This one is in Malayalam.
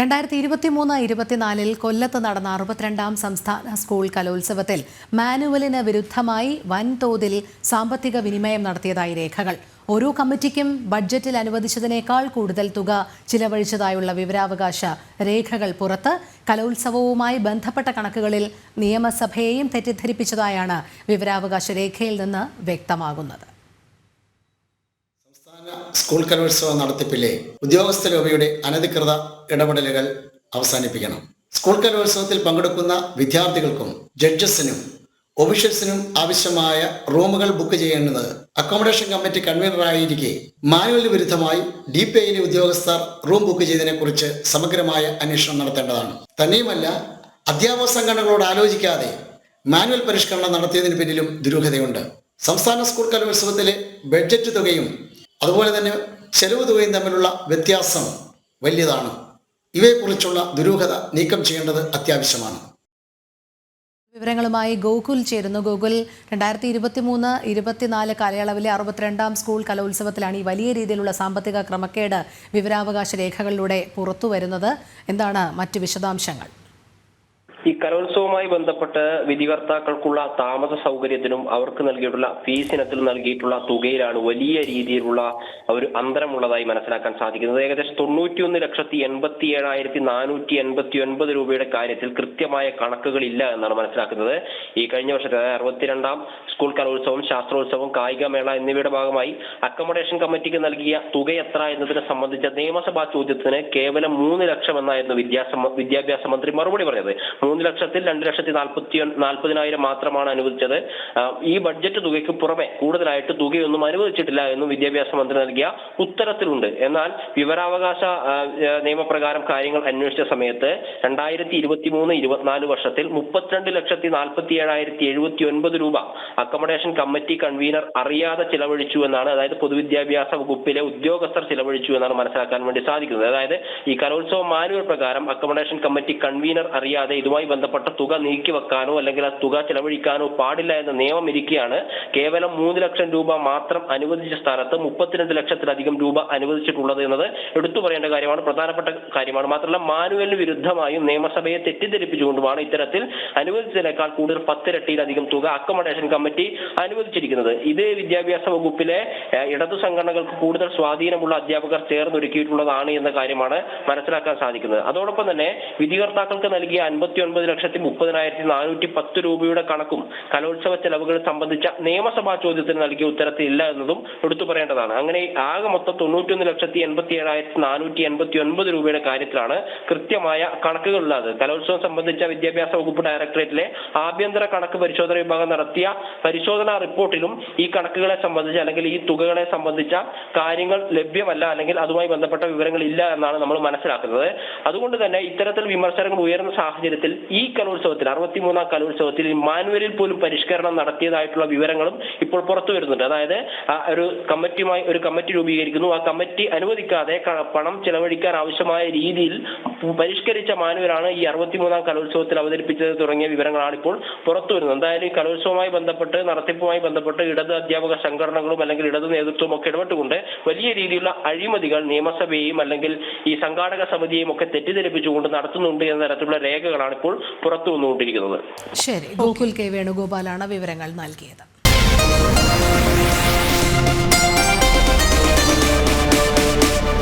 രണ്ടായിരത്തി ഇരുപത്തി മൂന്ന് ഇരുപത്തിനാലിൽ കൊല്ലത്ത് നടന്ന അറുപത്തിരണ്ടാം സംസ്ഥാന സ്കൂൾ കലോത്സവത്തിൽ മാനുവലിന് വിരുദ്ധമായി വൻതോതിൽ സാമ്പത്തിക വിനിമയം നടത്തിയതായി രേഖകൾ. ഓരോ കമ്മിറ്റിക്കും ബഡ്ജറ്റിൽ അനുവദിച്ചതിനേക്കാൾ കൂടുതൽ തുക ചിലവഴിച്ചതായുള്ള വിവരാവകാശ രേഖകൾ പുറത്ത് കലോത്സവവുമായി ബന്ധപ്പെട്ട കണക്കുകളിൽ നിയമസഭയെയും തെറ്റിദ്ധരിപ്പിച്ചതായാണ് വിവരാവകാശ രേഖയിൽ നിന്ന് വ്യക്തമാകുന്നത്. സ്കൂൾ കലോത്സവ നടത്തിപ്പിലെ ഉദ്യോഗസ്ഥ ലോബിയുടെ അനധികൃത ഇടപെടലുകൾ അവസാനിപ്പിക്കണം. സ്കൂൾ കലോത്സവത്തിൽ പങ്കെടുക്കുന്ന വിദ്യാർത്ഥികൾക്കും ജഡ്ജസിനും ഒഫീഷ്യൽസിനും ആവശ്യമായ റൂമുകൾ ബുക്ക് ചെയ്യേണ്ടത് അക്കോമഡേഷൻ കമ്മിറ്റി കൺവീനറായിരിക്കെ മാനുവലിന് വിരുദ്ധമായി ഡി പി ഐയിലെ ഉദ്യോഗസ്ഥർ റൂം ബുക്ക് ചെയ്തതിനെ കുറിച്ച് സമഗ്രമായ അന്വേഷണം നടത്തേണ്ടതാണ്. തന്നെയുമല്ല അധ്യാപക സംഘടനകളോട് ആലോചിക്കാതെ മാനുവൽ പരിഷ്കരണം നടത്തിയതിന് പിന്നിലും ദുരൂഹതയുണ്ട്. സംസ്ഥാന സ്കൂൾ കലോത്സവത്തിലെ ബഡ്ജറ്റ് തുകയും അതുപോലെ തന്നെ ചെലവ് തുകയും തമ്മിലുള്ള വ്യത്യാസം വലിയതാണ്. ഇവയെക്കുറിച്ചുള്ള ദുരൂഹത നീക്കം ചെയ്യേണ്ടത് അത്യാവശ്യമാണ്. വിവരങ്ങളുമായി ഗോകുൽ ചേരുന്നു. ഗോകുൽ രണ്ടായിരത്തി ഇരുപത്തി മൂന്ന് ഇരുപത്തിനാല് കാലയളവിലെ അറുപത്തിരണ്ടാം സ്കൂൾ കലോത്സവത്തിലാണ് ഈ വലിയ രീതിയിലുള്ള സാമ്പത്തിക ക്രമക്കേട് വിവരാവകാശ രേഖകളിലൂടെ പുറത്തു വരുന്നത് എന്താണ് മറ്റ് വിശദാംശങ്ങൾ? ഈ കലോത്സവവുമായി ബന്ധപ്പെട്ട് വിധികർത്താക്കൾക്കുള്ള താമസ സൗകര്യത്തിനും അവർക്ക് നൽകിയിട്ടുള്ള ഫീസ് ഇനത്തിൽ നൽകിയിട്ടുള്ള തുകയിലാണ് വലിയ രീതിയിലുള്ള ഒരു അന്തരമുള്ളതായി മനസ്സിലാക്കാൻ സാധിക്കുന്നത്. ഏകദേശം തൊണ്ണൂറ്റിയൊന്ന് ലക്ഷത്തി എൺപത്തി ഏഴായിരത്തി നാനൂറ്റി എൺപത്തി ഒൻപത് രൂപയുടെ കാര്യത്തിൽ കൃത്യമായ കണക്കുകളില്ല എന്നാണ് മനസ്സിലാക്കുന്നത്. ഈ കഴിഞ്ഞ വർഷത്തെ അതായത് അറുപത്തിരണ്ടാം സ്കൂൾ കലോത്സവം ശാസ്ത്രോത്സവം കായികമേള എന്നിവയുടെ ഭാഗമായി അക്കോമഡേഷൻ കമ്മിറ്റിക്ക് നൽകിയ തുക എത്ര എന്നതിനെ സംബന്ധിച്ച നിയമസഭാ ചോദ്യത്തിന് കേവലം മൂന്ന് ലക്ഷം എന്നായിരുന്നു വിദ്യാസ വിദ്യാഭ്യാസ മന്ത്രി മറുപടി പറഞ്ഞത്. മൂന്ന് ലക്ഷത്തിൽ രണ്ട് ലക്ഷത്തി നാൽപ്പത്തി നാൽപ്പതിനായിരം മാത്രമാണ് അനുവദിച്ചത്. ഈ ബഡ്ജറ്റ് തുകയ്ക്ക് പുറമെ കൂടുതലായിട്ട് തുകയൊന്നും അനുവദിച്ചിട്ടില്ല എന്നും വിദ്യാഭ്യാസ മന്ത്രി നൽകിയ ഉത്തരത്തിലുണ്ട്. എന്നാൽ വിവരാവകാശ നിയമപ്രകാരം കാര്യങ്ങൾ അന്വേഷിച്ച സമയത്ത് രണ്ടായിരത്തി ഇരുപത്തി മൂന്ന് ഇരുപത്തിനാല് വർഷത്തിൽ മുപ്പത്തിരണ്ട് ലക്ഷത്തി നാൽപ്പത്തി ഏഴായിരത്തി എഴുപത്തി ഒൻപത് രൂപ അക്കോമഡേഷൻ കമ്മിറ്റി കൺവീനർ അറിയാതെ ചിലവഴിച്ചു എന്നാണ് അതായത് പൊതുവിദ്യാഭ്യാസ വകുപ്പിലെ ഉദ്യോഗസ്ഥർ ചിലവഴിച്ചു എന്നാണ് മനസ്സിലാക്കാൻ വേണ്ടി സാധിക്കുന്നത്. അതായത് ഈ കലോത്സവ മാനുവൽ പ്രകാരം അക്കോമഡേഷൻ കമ്മിറ്റി കൺവീനർ അറിയാതെ ഇതുമായി ബന്ധപ്പെട്ട തുക നീക്കി വെക്കാനോ അല്ലെങ്കിൽ ആ തുക ചെലവഴിക്കാനോ പാടില്ല എന്ന നിയമം ഇരിക്കുകയാണ് കേവലം മൂന്ന് ലക്ഷം രൂപ മാത്രം അനുവദിച്ച സ്ഥാനത്ത് മുപ്പത്തിരണ്ട് ലക്ഷത്തിലധികം രൂപ അനുവദിച്ചിട്ടുള്ളത് എന്നത് എടുത്തു പറയേണ്ട കാര്യമാണ്. പ്രധാനപ്പെട്ട കാര്യമാണ്. മാത്രമല്ല മാനുവലിന് വിരുദ്ധമായും നിയമസഭയെ തെറ്റിദ്ധരിപ്പിച്ചുകൊണ്ടുമാണ് ഇത്തരത്തിൽ അനുവദിച്ചതിനേക്കാൾ കൂടുതൽ പത്തിരട്ടിയിലധികം തുക അക്കോമഡേഷൻ കമ്മിറ്റി അനുവദിച്ചിരിക്കുന്നത്. ഇത് വിദ്യാഭ്യാസ വകുപ്പിലെ ഇടതു സംഘടനകൾക്ക് കൂടുതൽ സ്വാധീനമുള്ള അധ്യാപകർ ചേർന്നൊരുക്കിയിട്ടുള്ളതാണ് എന്ന കാര്യമാണ് മനസ്സിലാക്കാൻ സാധിക്കുന്നത്. അതോടൊപ്പം തന്നെ വിധികർത്താക്കൾക്ക് നൽകിയ അൻപത്തി ഒൻപത് ലക്ഷത്തി മുപ്പതിനായിരത്തി നാനൂറ്റി പത്ത് രൂപയുടെ കണക്കും കലോത്സവ ചെലവുകൾ സംബന്ധിച്ച നിയമസഭാ ചോദ്യത്തിന് നൽകിയ ഉത്തരത്തിൽ ഇല്ല എന്നതും എടുത്തു പറയേണ്ടതാണ്. അങ്ങനെ ആകെ മൊത്തം തൊണ്ണൂറ്റിയൊന്ന് ലക്ഷത്തി എൺപത്തി ഏഴായിരത്തി നാനൂറ്റി എൺപത്തി ഒൻപത് രൂപയുടെ കാര്യത്തിലാണ് കൃത്യമായ കണക്കുകളുള്ളത് കലോത്സവം സംബന്ധിച്ച വിദ്യാഭ്യാസ വകുപ്പ് ഡയറക്ടറേറ്റിലെ ആഭ്യന്തര കണക്ക് പരിശോധന വിഭാഗം നടത്തിയ പരിശോധനാ റിപ്പോർട്ടിലും ഈ കണക്കുകളെ സംബന്ധിച്ച് അല്ലെങ്കിൽ ഈ തുകകളെ സംബന്ധിച്ച കാര്യങ്ങൾ ലഭ്യമല്ല അല്ലെങ്കിൽ അതുമായി ബന്ധപ്പെട്ട വിവരങ്ങൾ ഇല്ല എന്നാണ് നമ്മൾ മനസ്സിലാക്കുന്നത്. അതുകൊണ്ട് തന്നെ ഇത്തരത്തിൽ വിമർശനങ്ങൾ ഉയർന്ന സാഹചര്യത്തിൽ ഈ കലോത്സവത്തിൽ അറുപത്തിമൂന്നാം കലോത്സവത്തിൽ മാനുവലിൽ പോലും പരിഷ്കരണം നടത്തിയതായിട്ടുള്ള വിവരങ്ങളും ഇപ്പോൾ പുറത്തു വരുന്നുണ്ട്. അതായത് ഒരു കമ്മിറ്റിയുമായി ഒരു കമ്മിറ്റി രൂപീകരിക്കുന്നു. ആ കമ്മിറ്റി അനുവദിക്കാതെ പണം ചെലവഴിക്കാൻ ആവശ്യമായ രീതിയിൽ പരിഷ്കരിച്ച മാനുവലാണ് ഈ അറുപത്തിമൂന്നാം കലോത്സവത്തിൽ അവതരിപ്പിച്ചത് തുടങ്ങിയ വിവരങ്ങളാണ് ഇപ്പോൾ പുറത്തു വരുന്നത് എന്തായാലും ഈ കലോത്സവവുമായി ബന്ധപ്പെട്ട് നടത്തിപ്പുമായി ബന്ധപ്പെട്ട് ഇടത് അധ്യാപക സംഘടനകളും അല്ലെങ്കിൽ ഇടത് നേതൃത്വവും ഒക്കെ ഇടപെട്ടുകൊണ്ട് വലിയ രീതിയിലുള്ള അഴിമതികൾ നിയമസഭയെയും അല്ലെങ്കിൽ ഈ സംഘാടക സമിതിയെയും ഒക്കെ തെറ്റിദ്ധരിപ്പിച്ചുകൊണ്ട് നടത്തുന്നുണ്ട് എന്ന തരത്തിലുള്ള രേഖകളാണ് ഇപ്പോൾ പുറത്തു വന്നുകൊണ്ടിരിക്കുന്നത്. ശരി. ഗോകുൽ കെ. വേണുഗോപാലാണ് വിവരങ്ങൾ നൽകിയത്.